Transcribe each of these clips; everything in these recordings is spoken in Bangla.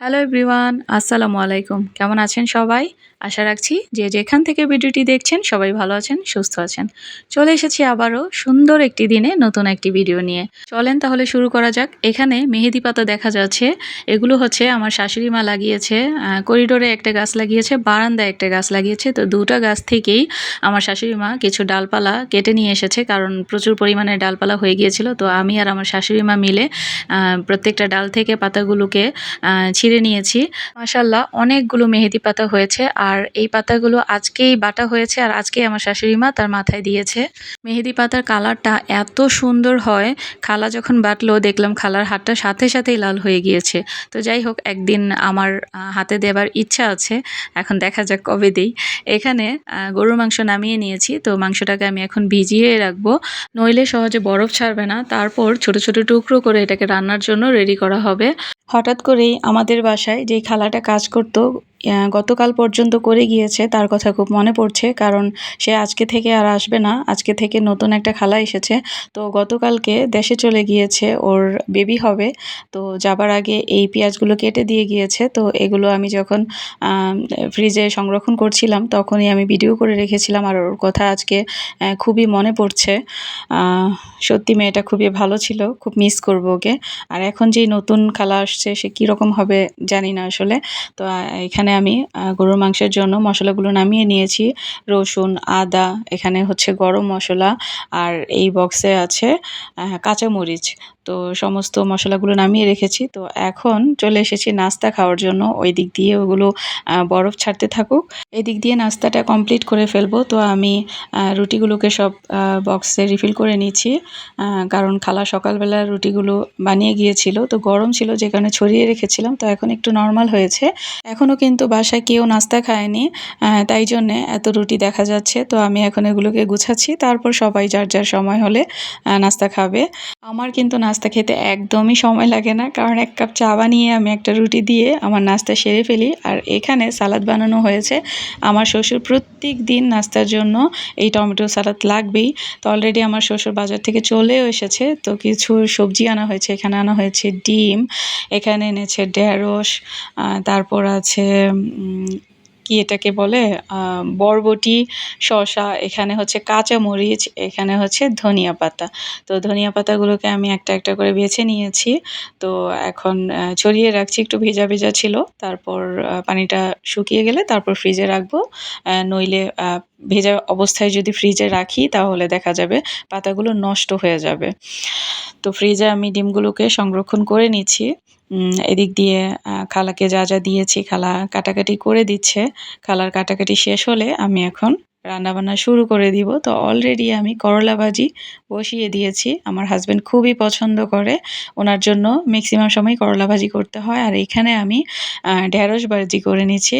হ্যালো এভরিওয়ান আসসালামু আলাইকুম। কেমন আছেন সবাই? আশা রাখছি যে যেখান থেকে ভিডিওটি দেখছেন সবাই ভালো আছেন, সুস্থ আছেন। চলে এসেছি আবারও সুন্দর একটি দিনে নতুন একটি ভিডিও নিয়ে। চলেন তাহলে শুরু করা যাক। এখানে মেহেদি পাতা দেখা যাচ্ছে। এগুলো হচ্ছে আমার শাশুড়ি মা লাগিয়েছে। করিডোরে একটা গাছ লাগিয়েছে, বারান্দায় একটা গাছ লাগিয়েছে। তো দুটো গাছ থেকেই আমার শাশুড়ি মা কিছু ডালপালা কেটে নিয়ে এসেছে, কারণ প্রচুর পরিমাণে ডালপালা হয়ে গিয়েছিল। তো আমি আর আমার শাশুড়ি মা মিলে প্রত্যেকটা ডাল থেকে পাতাগুলোকে ছিঁড়ে নিয়েছি। মাশাল্লাহ অনেকগুলো মেহেদি পাতা হয়েছে আর এই পাতাগুলো আজকেই বাটা হয়েছে আর আজকেই আমার শাশুড়ি মা তার মাথায় দিয়েছে। মেহেদি পাতার কালারটা এত সুন্দর হয়, খালা যখন বাটলো দেখলাম খালার হাতটা সাথে সাথেই লাল হয়ে গিয়েছে। তো যাই হোক, একদিন আমার হাতে দেবার ইচ্ছা আছে, এখন দেখা যাক কবে দেই। এখানে গরুর মাংস নামিয়ে নিয়েছি, তো মাংসটাকে আমি এখন ভিজিয়ে রাখব। নইলে সহজে বরফ ছাড়বে না, তারপর ছোট ছোট টুকরো করে এটাকে রান্নার জন্য রেডি করা হবে। হঠাৎ করেই আমাদের বাসায় যেই খালাটা কাজ করতো গতকাল পর্যন্ত করে গিয়েছে, তার কথা খুব মনে পড়ছে, কারণ সে আজকে থেকে আর আসবে না, আজকে থেকে নতুন একটা খালা এসেছে। তো গতকালকে দেশে চলে গিয়েছে, ওর বেবি হবে, তো যাবার আগে এই পেঁয়াজগুলো কেটে দিয়ে গিয়েছে, তো এগুলো আমি যখন ফ্রিজে সংরক্ষণ করছিলাম, তখনই আমি ভিডিও করে রেখেছিলাম, আর ওর কথা আজকে খুবই মনে পড়ছে। সত্যি মেয়েটা খুবই ভালো ছিল, খুব মিস করব ওকে। আর এখন যেই নতুন খালা আসছে, সে কীরকম হবে জানি না আসলে। তো এখানে আমি গরুর মাংসের জন্য মশলাগুলো নামিয়ে নিয়েছি। রসুন, আদা, এখানে হচ্ছে গরম মশলা আর এই বক্সে আছে কাঁচামরিচ। তো সমস্ত মশলাগুলো নামিয়ে রেখেছি। তো এখন চলে এসেছি নাস্তা খাওয়ার জন্য। ওই দিক দিয়ে ওগুলো বরফ ছাড়তে থাকুক। এদিক দিয়ে নাস্তাটা কমপ্লিট করে ফেলব। তো আমি রুটিগুলোকে সব বক্সে রিফিল করে আহ, কারণ খালা সকালবেলা রুটিগুলো বানিয়ে গিয়েছিল। তো গরম ছিল যে কারণে ছড়িয়ে রেখেছিলাম। তো এখন একটু নর্মাল হয়েছে। এখনও কিন্তু বাসায় কেউ নাস্তা খায়নি। তাই জন্যে এত রুটি দেখা যাচ্ছে। তো আমি এখন এগুলোকে গুছাচ্ছি। তারপর সবাই যার যার সময় হলে নাস্তা খাবে। আমার কিন্তু নাস্তা খেতে একদমই সময় লাগে না। কারণ এক কাপ চা বানিয়ে আমি একটা রুটি দিয়ে আমার নাস্তা সেরে ফেলি। আর এখানে সালাদ বানানো হয়েছে। আমার শ্বশুর প্রত্যেক দিন নাস্তার জন্য এই টমেটো সালাদ লাগবেই। তো অলরেডি আমার শ্বশুর বাজার থেকে চলেও এসেছে। তো কিছু সবজি আনা হয়েছে। এখানে আনা হয়েছে ডিম, এখানে এনেছে ঢেঁড়স তারপর আছে কি এটাকে বলে? বরবটি, শসা, এখানে হচ্ছে কাঁচা মরিচ, এখানে হচ্ছে ধনিয়া পাতা। তো ধনিয়া পাতাগুলোকে আমি একটা একটা করে বেছে নিয়েছি। তো এখন ছড়িয়ে রাখছি, একটু ভেজা ভেজা ছিল। তারপর পানিটা শুকিয়ে গেলে তারপর ফ্রিজে রাখব। নইলে ভেজা অবস্থায় যদি ফ্রিজে রাখি, তাহলে দেখা যাবে পাতাগুলো নষ্ট হয়ে যাবে। তো ফ্রিজে আমি ডিমগুলোকে সংরক্ষণ করে নিচ্ছি। এদিক দিয়ে খালাকে যা যা দিয়েছি, খালা কাটাকাটি করে দিচ্ছে। খালার কাটাকাটি শেষ হলে আমি এখন রান্নাবান্না শুরু করে দিব। তো অলরেডি আমি করলা ভাজি বসিয়ে দিয়েছি। আমার হাজব্যান্ড খুবই পছন্দ করে। ওনার জন্য ম্যাক্সিমাম সময় করলা ভাজি করতে হয়। আর এখানে আমি ঢেঁড়স ভাজি করে নিচ্ছি।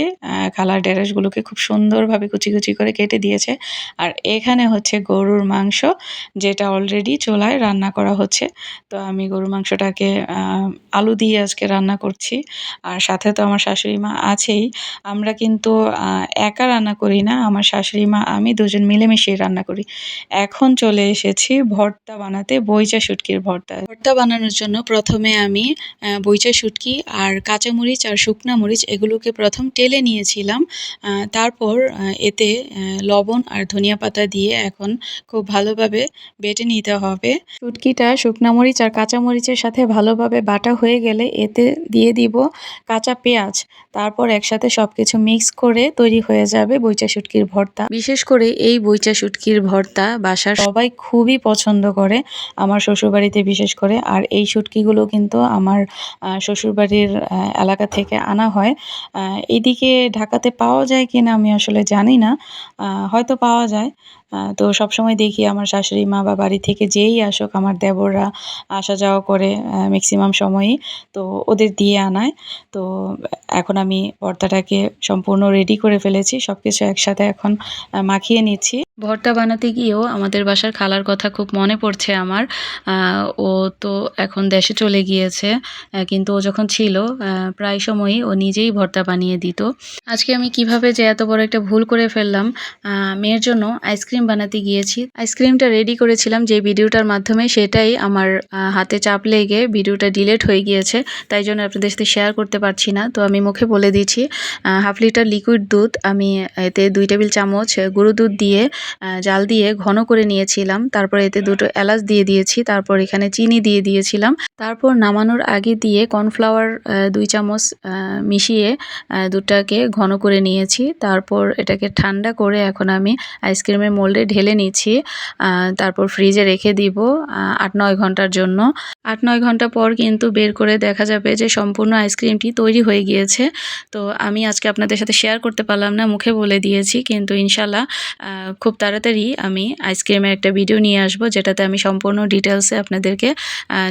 খালার ঢেঁড়সগুলোকে খুব সুন্দরভাবে কুচি কুচি করে কেটে দিয়েছে। আর এখানে হচ্ছে গরুর মাংস, যেটা অলরেডি চোলায় রান্না করা হচ্ছে। তো আমি গরুর মাংসটাকে আলু দিয়ে আজকে রান্না করছি। আর সাথে তো আমার শাশুড়ি মা আছেই। আমরা কিন্তু একা রান্না করি না, আমার শাশুড়ি মা, আমি দুজন মিলেমিশে রান্না করি। এখন চলে এসেছি ভর্তা বানাতে বইচা শুটকির ভর্তা। ভর্তা বানানোর জন্য প্রথমে আমি বইচা শুটকি আর কাঁচামরিচ আর শুকনা মরিচ এগুলোকে প্রথম টেলে নিয়েছিলাম। তারপর এতে লবণ আর ধনিয়া পাতা দিয়ে এখন খুব ভালোভাবে বেটে নিতে হবে। শুটকিটা শুকনা মরিচ আর কাঁচা মরিচের সাথে ভালোভাবে বাটা হয়ে গেলে এতে দিয়ে দিব কাঁচা পেঁয়াজ। তারপর একসাথে সবকিছু মিক্স করে তৈরি হয়ে যাবে বইচা শুটকির ভর্তা। বিশেষ করে এই বইচা শুটকির ভর্তা বাসার সবাই খুবই পছন্দ করে আমার শ্বশুরবাড়িতে বিশেষ করে। আর এই শুটকিগুলো কিন্তু আমার শ্বশুরবাড়ির এলাকা থেকে আনা হয়। আহ, এইদিকে ঢাকাতে পাওয়া যায় কিনা আমি আসলে জানি না। হয়তো পাওয়া যায়। তো সবসময় দেখি আমার শাশুড়ি মা বা বাড়ি থেকে যেই আসুক, আমার দেবররা আসা যাওয়া করে ম্যাক্সিমাম সময়ই তো ওদের দিয়ে আনায়। তো এখন আমি পর্দাটাকে সম্পূর্ণ রেডি করে ফেলেছি সব কিছু একসাথে এখন মাখিয়ে নিচ্ছি। ভর্তা বানাতে গিয়েও আমাদের বাসার খালার কথা খুব মনে পড়ছে আমার। ও তো এখন দেশে চলে গিয়েছে কিন্তু ও যখন ছিল প্রায় সময়ই ও নিজেই ভর্তা বানিয়ে দিত। আজকে আমি কীভাবে যে এত বড় একটা ভুল করে ফেললাম মেয়ের জন্য আইসক্রিম বানাতে গিয়েছি। আইসক্রিমটা রেডি করেছিলাম যে ভিডিওটার মাধ্যমে, সেটাই আমার হাতে চাপ লেগে ভিডিওটা ডিলেট হয়ে গিয়েছে, তাই জন্য আপনাদের সাথে শেয়ার করতে পারছি না। তো আমি মুখে বলে দিচ্ছি হাফ লিটার লিকুইড দুধ, আমি এতে দুই টেবিল চামচ গুঁড়ো দুধ দিয়ে জাল দিয়ে ঘন করে নিয়েছিলাম। তারপর এতে দুটো এলাচ দিয়ে দিয়েছি তারপর এখানে চিনি দিয়ে দিয়েছিলাম। তারপর নামানোর আগে দিয়ে কর্নফ্লাওয়ার দুই চামচ মিশিয়ে আহ, দুধটাকে ঘন করে নিয়েছি। তারপর এটাকে ঠান্ডা করে এখন আমি আইসক্রিমের মোল্ডে ঢেলে নিচ্ছি। তারপর ফ্রিজে রেখে দিব আট নয় ঘণ্টার জন্য। আট নয় ঘণ্টা পর কিন্তু বের করে দেখা যাবে যে সম্পূর্ণ আইসক্রিমটি তৈরি হয়ে গিয়েছে। তো আমি আজকে আপনাদের সাথে শেয়ার করতে পারলাম না মুখে বলে দিয়েছি। কিন্তু ইনশাল্লাহ খুব তাড়াতাড়ি আমি আইসক্রিমের একটা ভিডিও নিয়ে আসব, যেটাতে আমি সম্পূর্ণ ডিটেলসে আপনাদেরকে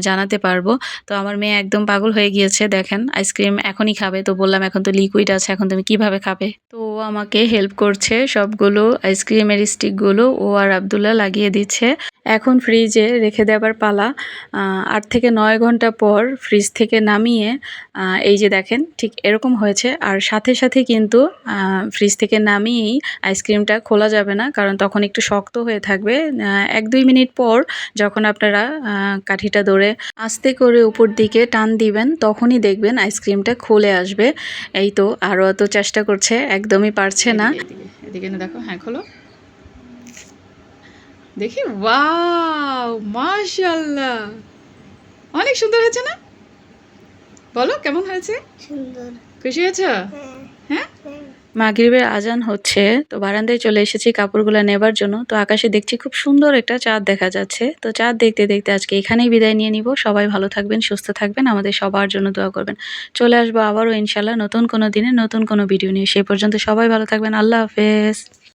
জানাতে পারব। তো আমার মেয়ে একদম পাগল হয়ে গিয়েছে, দেখেন, আইসক্রিম এখনই খাবে। তো বললাম, এখন তো লিকুইড আছে, এখন তুমি কীভাবে খাবে? তো ও আমাকে হেল্প করছে সবগুলো আইসক্রিমের স্টিকগুলো ও আর আবদুল্লাহ লাগিয়ে দিচ্ছে। এখন ফ্রিজে রেখে দেওয়ার পালা আট থেকে নয় ঘণ্টা পর ফ্রিজ থেকে নামিয়ে এই যে দেখেন, ঠিক এরকম হয়েছে। আর সাথে সাথে কিন্তু ফ্রিজ থেকে নামিয়েই আইসক্রিমটা খোলা যাবে না, কারণ তখন একটু শক্ত হয়ে থাকবে। এক দুই মিনিট পর যখন আপনারা কাঠিটা ধরে আস্তে করে উপর দিকে টান দিবেন তখনই দেখবেন আইসক্রিমটা খুলে আসবে। এই তো আরও এত চেষ্টা করছে একদমই পারছে না। এদিকে না দেখো হ্যাঁ খোলো। দেখি ওয়াও মাশাল্লাহ অনেক সুন্দর হয়েছে না? বলো কেমন হয়েছে? সুন্দর। খুশি হয়েছো? হ্যাঁ। হ্যাঁ? হ্যাঁ। মাগরিবের আজান হচ্ছে, তো বারান্দায় চলে এসেছি কাপড়গুলো নেবার জন্য। তো আকাশে দেখছি খুব সুন্দর একটা চাঁদ দেখা যাচ্ছে। তো চাঁদ দেখতে দেখতে আজকে এখানেই বিদায় নিয়ে নিব। সবাই ভালো থাকবেন, সুস্থ থাকবেন, আমাদের সবার জন্য দোয়া করবেন। চলে আসব আবারও ইনশাল্লাহ নতুন কোনো দিনে নতুন কোনো ভিডিও নিয়ে। সেই পর্যন্ত সবাই ভালো থাকবেন। আল্লাহ হাফেজ।